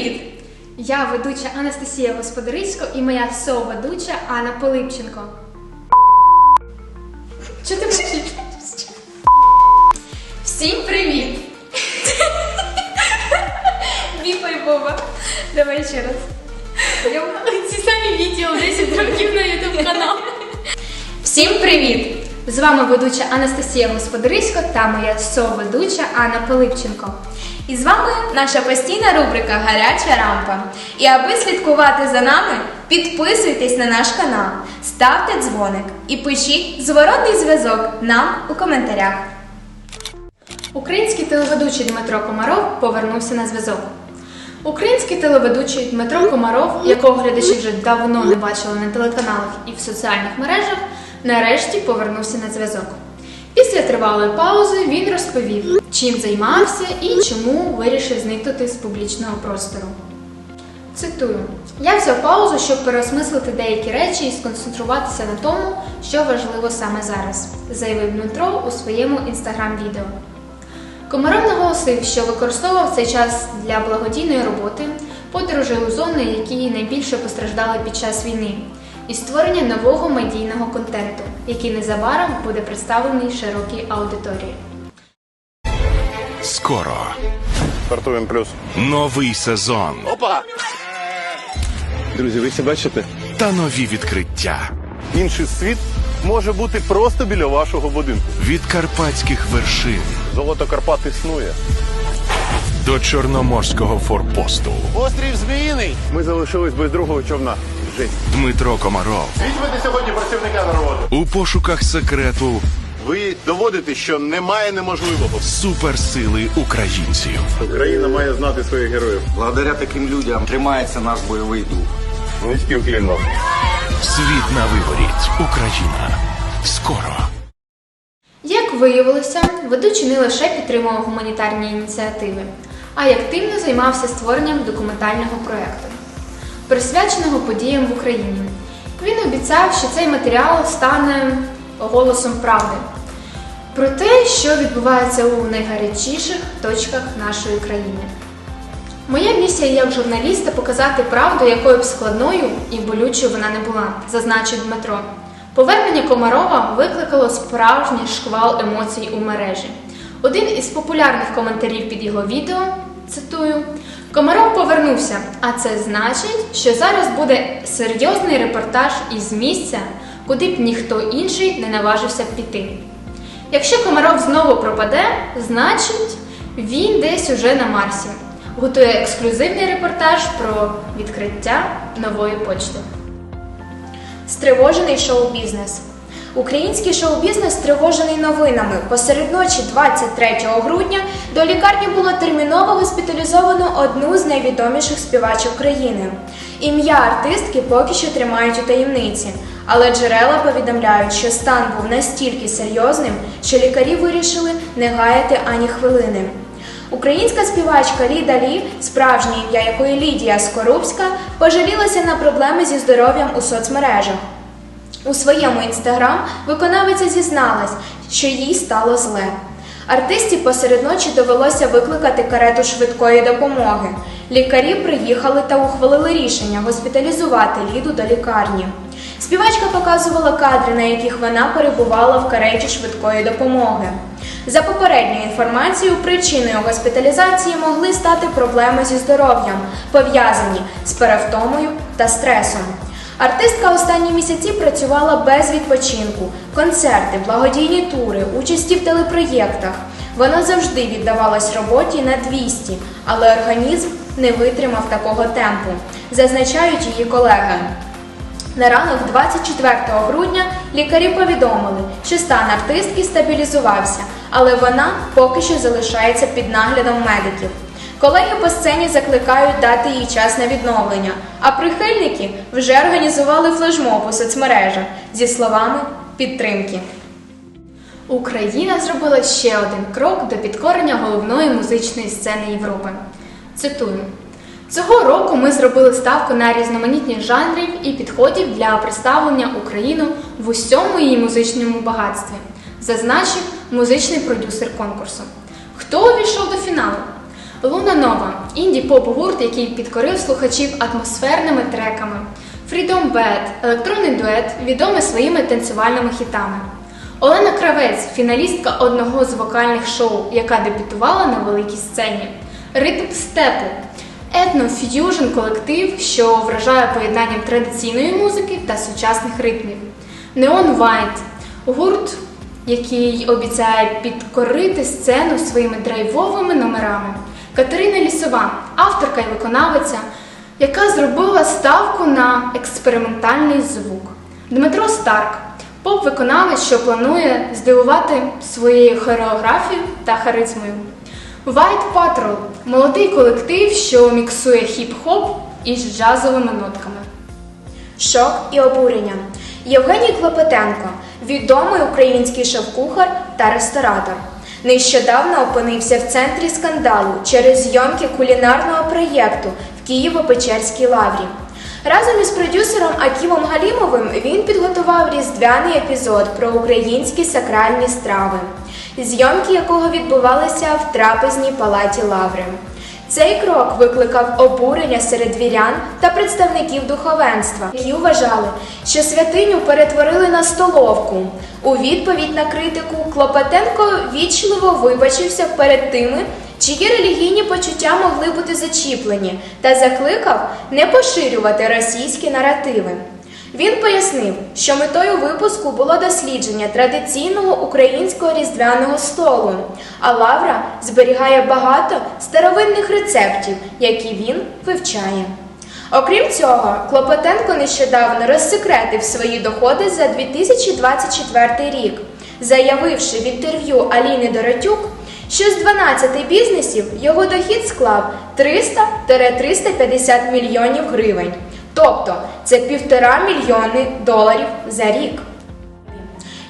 привіт! Я ведуча Анастасія Господарисько і моя соведуча Анна Пилипченко. Що ти мовчиш? Всім привіт! Біпа і Боба. Давай ще раз. Ці самі відео 10 років на ютуб канал. Всім привіт! З вами ведуча Анастасія Господарисько та моя соведуча Анна Пилипченко. І з вами наша постійна рубрика Гаряча рампа. І аби слідкувати за нами, підписуйтесь на наш канал, ставте дзвоник і пишіть зворотний зв'язок нам у коментарях. Український телеведучий Дмитро Комаров повернувся на зв'язок. Український телеведучий Дмитро Комаров, якого глядачі вже давно не бачили на телеканалах і в соціальних мережах, нарешті повернувся на зв'язок. Після тривалої паузи він розповів, чим займався і чому вирішив зникнути з публічного простору. Цитую: Я взяв паузу, щоб переосмислити деякі речі і сконцентруватися на тому, що важливо саме зараз, заявив Дмитро у своєму інстаграм-відео. Комаров наголосив, що використовував цей час для благодійної роботи, подорожей у зони, які найбільше постраждали під час війни, і створення нового медійного контенту, який незабаром буде представлений широкій аудиторії. Скоро Стартуємо плюс. новий сезон Опа! Друзі, ви це бачите? та нові відкриття Інший світ може бути просто біля вашого будинку. від карпатських вершин Золото Карпат існує. до чорноморського форпосту. Острів Зміїний. Ми залишились без другого човна. Жесть. Дмитро Комаров Візьмете сьогодні працівника на роботу. у пошуках секрету Ви доводите, що немає неможливого. суперсили українців. Україна має знати своїх героїв. Благодаря таким людям тримається наш бойовий дух. Низький уклін. Світ на виворіть. Україна. Скоро. Як виявилося, ведучий не лише підтримував гуманітарні ініціативи, а й активно займався створенням документального проєкту, присвяченого подіям в Україні. Він обіцяв, що цей матеріал стане голосом правди про те, що відбувається у найгарячіших точках нашої країни. Моя місія як журналіста показати правду, якою б складною і болючою вона не була, зазначив Дмитро. Повернення Комарова викликало справжній шквал емоцій у мережі. Один із популярних коментарів під його відео цитую: Комаров повернувся, а це значить, що зараз буде серйозний репортаж із місця, куди б ніхто інший не наважився піти. Якщо Комаров знову пропаде, значить він десь уже на Марсі. Готує ексклюзивний репортаж про відкриття нової почти. Стривожений шоу-бізнес. Український шоу-бізнес стривожений новинами. Посеред ночі 23 грудня до лікарні було терміново госпіталізовано одну з найвідоміших співачок країни. Ім'я артистки поки що тримають у таємниці, але джерела повідомляють, що стан був настільки серйозним, що лікарі вирішили не гаяти ані хвилини. Українська співачка Ліда Лі, справжнє ім'я якої Лідія Скорубська, пожалілася на проблеми зі здоров'ям у соцмережах. У своєму інстаграм виконавиця зізналась, що їй стало зле. Артисті посеред ночі довелося викликати карету швидкої допомоги. Лікарі приїхали та ухвалили рішення госпіталізувати Ліду до лікарні. Співачка показувала кадри, на яких вона перебувала в кареті швидкої допомоги. За попередньою інформацією, причиною госпіталізації могли стати проблеми зі здоров'ям, пов'язані з перевтомою та стресом. Артистка останні місяці працювала без відпочинку, концерти, благодійні тури, участі в телепроєктах. Вона завжди віддавалась роботі на 200, але організм не витримав такого темпу, зазначають її колеги. На ранок 24 грудня лікарі повідомили, що стан артистки стабілізувався, але вона поки що залишається під наглядом медиків. Колеги по сцені закликають дати їй час на відновлення, а прихильники вже організували флешмоб у соцмережах зі словами підтримки. Україна зробила ще один крок до підкорення головної музичної сцени Європи. Цитую: цього року ми зробили ставку на різноманітність жанрів і підходів для представлення України в усьому її музичному багатстві, зазначив музичний продюсер конкурсу. Хто увійшов до фіналу? Луна Нова інді-поп гурт, який підкорив слухачів атмосферними треками. Freedom Bad – електронний дует, відомий своїми танцювальними хітами. Олена Кравець фіналістка одного з вокальних шоу, яка дебютувала на великій сцені. Ритм степу етно-ф'южн колектив, що вражає поєднанням традиційної музики та сучасних ритмів. Neon White гурт, який обіцяє підкорити сцену своїми драйвовими номерами. Катерина Лісова, авторка і виконавиця, яка зробила ставку на експериментальний звук. Дмитро Старк, поп-виконавець, що планує здивувати своєю хореографією та харизмою. White Patrol – молодий колектив, що міксує хіп-хоп із джазовими нотками. Шок і обурення. Євгеній Клопотенко, відомий український шеф-кухар та ресторатор. Нещодавно опинився в центрі скандалу через зйомки кулінарного проєкту в Києво-Печерській лаврі. Разом із продюсером Акімом Галімовим він підготував різдвяний епізод про українські сакральні страви, зйомки якого відбувалися в трапезній палаті лаври. Цей крок викликав обурення серед вірян та представників духовенства, які вважали, що святиню перетворили на столовку. У відповідь на критику Клопотенко вічливо вибачився перед тими, чиї релігійні почуття могли бути зачіплені, та закликав не поширювати російські наративи. Він пояснив, що метою випуску було дослідження традиційного українського різдвяного столу, а Лавра зберігає багато старовинних рецептів, які він вивчає. Окрім цього, Клопотенко нещодавно розсекретив свої доходи за 2024 рік, заявивши в інтерв'ю Аліни Доротюк, що з 12 бізнесів його дохід склав 300-350 мільйонів гривень. Тобто це півтора мільйони доларів за рік.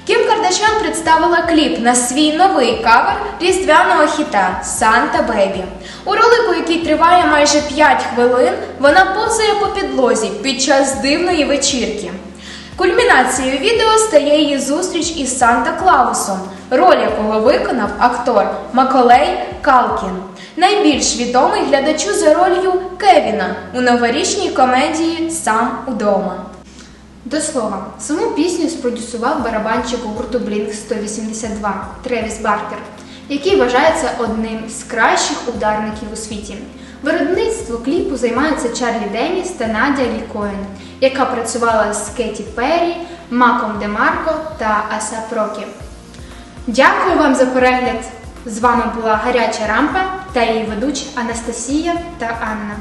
Кім Кардашян представила кліп на свій новий кавер різдвяного хіта Санта Бебі. У ролику, який триває майже 5 хвилин, вона повзає по підлозі під час дивної вечірки. Кульмінацією відео стає її зустріч із Санта Клаусом, роль якого виконав актор Маколей Калкін, найбільш відомий глядачу за ролью Кевіна у новорічній комедії Сам удома. До слова, саму пісню спродюсував барабанщик гурту Blink 182 Тревіс Бартер, який вважається одним з кращих ударників у світі. Виробництво кліпу займаються Чарлі Деніс та Надя Лікоен, яка працювала з Кеті Перрі, Маком Демарко та Асап Рокі. Дякую вам за перегляд! З вами була Гаряча Рампа та її ведучі Анастасія та Анна.